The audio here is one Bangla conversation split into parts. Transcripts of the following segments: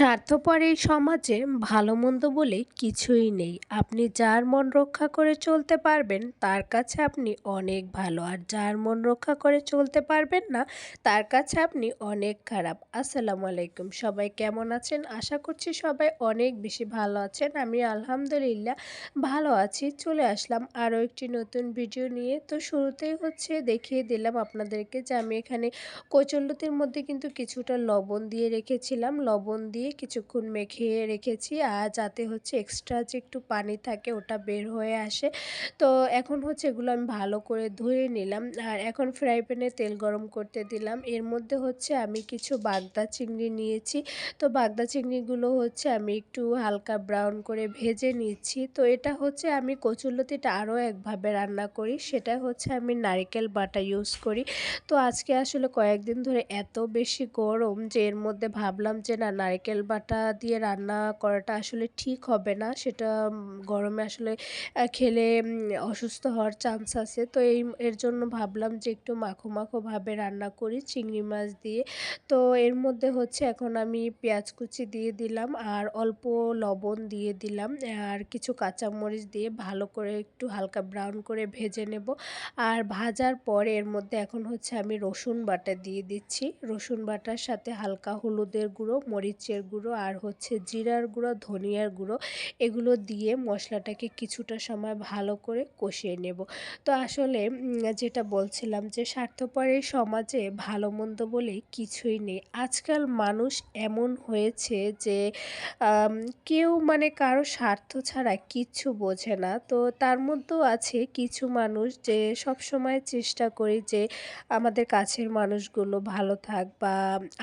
স্বার্থপর এই সমাজে ভালো মন্দ বলে কিছুই নেই। আপনি যার মন রক্ষা করে চলতে পারবেন, তার কাছে আপনি অনেক ভালো। আর যার মন রক্ষা করে চলতে পারবেন না, তার কাছে আপনি অনেক খারাপ। আসসালামু আলাইকুম। সবাই কেমন আছেন? আশা করছি সবাই অনেক বেশি ভালো আছেন। আমি আলহামদুলিল্লাহ ভালো আছি। চলে আসলাম আরও একটি নতুন ভিডিও নিয়ে। তো শুরুতেই হচ্ছে দেখিয়ে দিলাম আপনাদেরকে যে আমি এখানে কচল্লতির মধ্যে কিন্তু কিছুটা লবণ দিয়ে রেখেছিলাম। লবণ দিয়ে কিছুক্ষণ মেখে রেখেছি আর যাতে হচ্ছে এক্সট্রা যে একটু পানি থাকে ওটা বের হয়ে আসে। তো এখন হচ্ছে এগুলো আমি ভালো করে ধুয়ে নিলাম আর এখন ফ্রাই প্যানে তেল গরম করতে দিলাম। এর মধ্যে হচ্ছে আমি কিছু বাগদা চিংড়ি নিয়েছি। তো বাগদা চিংড়িগুলো হচ্ছে আমি একটু হালকা ব্রাউন করে ভেজে নিচ্ছি। তো এটা হচ্ছে আমি কচুরলতিটা আরও একভাবে রান্না করি। সেটা হচ্ছে আমি নারিকেল বাটা ইউজ করি। তো আজকে আসলে কয়েকদিন ধরে এত বেশি গরম যে এর মধ্যে ভাবলাম যে না, নারকেল বাটা দিয়ে রান্না করাটা আসলে ঠিক হবে না। সেটা গরমে আসলে খেলে অসুস্থ হওয়ার চান্স আছে। তো এই, এর জন্য ভাবলাম যে একটু মাখো মাখোভাবে রান্না করি চিংড়ি মাছ দিয়ে। তো এর মধ্যে হচ্ছে এখন আমি পেঁয়াজ কুচি দিয়ে দিলাম আর অল্প লবণ দিয়ে দিলাম। আর কিছু কাঁচামরিচ দিয়ে ভালো করে একটু হালকা ব্রাউন করে ভেজে নেব। আর ভাজার পর এর মধ্যে এখন হচ্ছে আমি রসুন বাটা দিয়ে দিচ্ছি। রসুন বাটার সাথে হালকা হলুদের গুঁড়ো, মরিচের গুঁড়ো আর হচ্ছে জিরার গুঁড়ো, ধনিয়ার গুঁড়ো, এগুলো দিয়ে মশলাটাকে কিছুটা সময় ভালো করে কষিয়ে নেব। তো আসলে যেটা বলছিলাম যে স্বার্থপর এই সমাজে ভালো মন্দ বলে কিছুই নেই। আজকাল মানুষ এমন হয়েছে যে কেউ মানে কারও স্বার্থ ছাড়া কিচ্ছু বোঝে না। তো তার মধ্যেও আছে কিছু মানুষ যে সব সময় চেষ্টা করি যে আমাদের কাছের মানুষগুলো ভালো থাক বা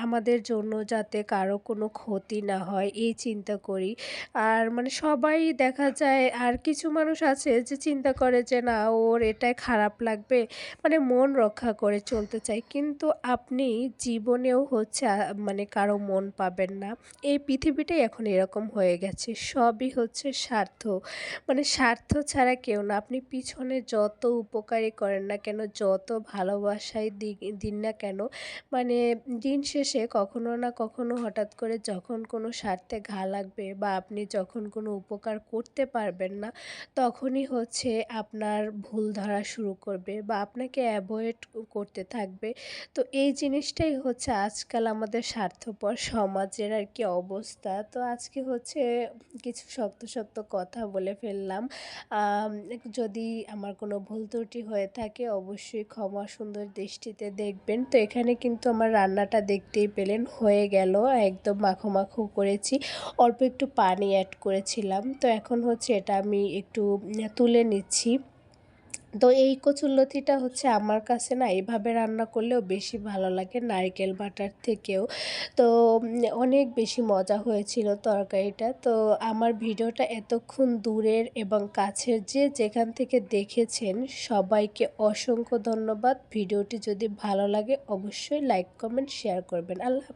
আমাদের জন্য যাতে কারও কোনো ক্ষতি না হয়, এই চিন্তা করি। আর মানে সবাই দেখা যায়, আর কিছু মানুষ আছে যে চিন্তা করে যে, না, ওর এটাই খারাপ লাগবে। মানে মন রক্ষা করে চলতে চায়। কিন্তু আপনি জীবনেও হচ্ছে মানে কারও মন পাবেন না। এই পৃথিবীটাই এখন এরকম হয়ে গেছে। সবই হচ্ছে স্বার্থ। মানে স্বার্থ ছাড়া কেউ না। আপনি পিছনে যত উপকারী করেন না কেন, যত ভালোবাসায় দিন না কেন মানে দিন শেষে কখনো না কখনো হঠাৎ করে যখন কোনো স্বার্থে ঘা লাগবে বা আপনি যখন কোনো উপকার করতে পারবেন না, তখনই হচ্ছে আপনার ভুল ধরা শুরু করবে বা আপনাকে অ্যাভয়েড করতে থাকবে। তো এই জিনিসটাই হচ্ছে আজকাল আমাদের স্বার্থপর সমাজের আর কি অবস্থা। তো আজকে হচ্ছে কিছু শক্ত শক্ত কথা বলে ফেললাম। যদি আমার কোনো ভুল ত্রুটি হয়ে থাকে অবশ্যই ক্ষমা সুন্দর দৃষ্টিতে দেখবেন। তো এখানে কিন্তু আমার রান্নাটা দেখতেই পেলেন, হয়ে গেল, একদম মাখো মাখো করেছি। অল্প একটু পানি অ্যাড করেছিলাম। তো এখন হচ্ছে এটা আমি একটু তুলে নিচ্ছি। তো এই কচুরলতিটা হচ্ছে আমার কাছে না এইভাবে রান্না করলেও বেশি ভালো লাগে নারকেল বাটার থেকেও। তো অনেক বেশি মজা হয়েছিল তরকারিটা। তো আমার ভিডিওটা এতক্ষণ দূরের এবং কাছের যে যেখান থেকে দেখেছেন, সবাইকে অসংখ্য ধন্যবাদ। ভিডিওটি যদি ভালো লাগে, অবশ্যই লাইক কমেন্ট শেয়ার করবেন। আল্লাহ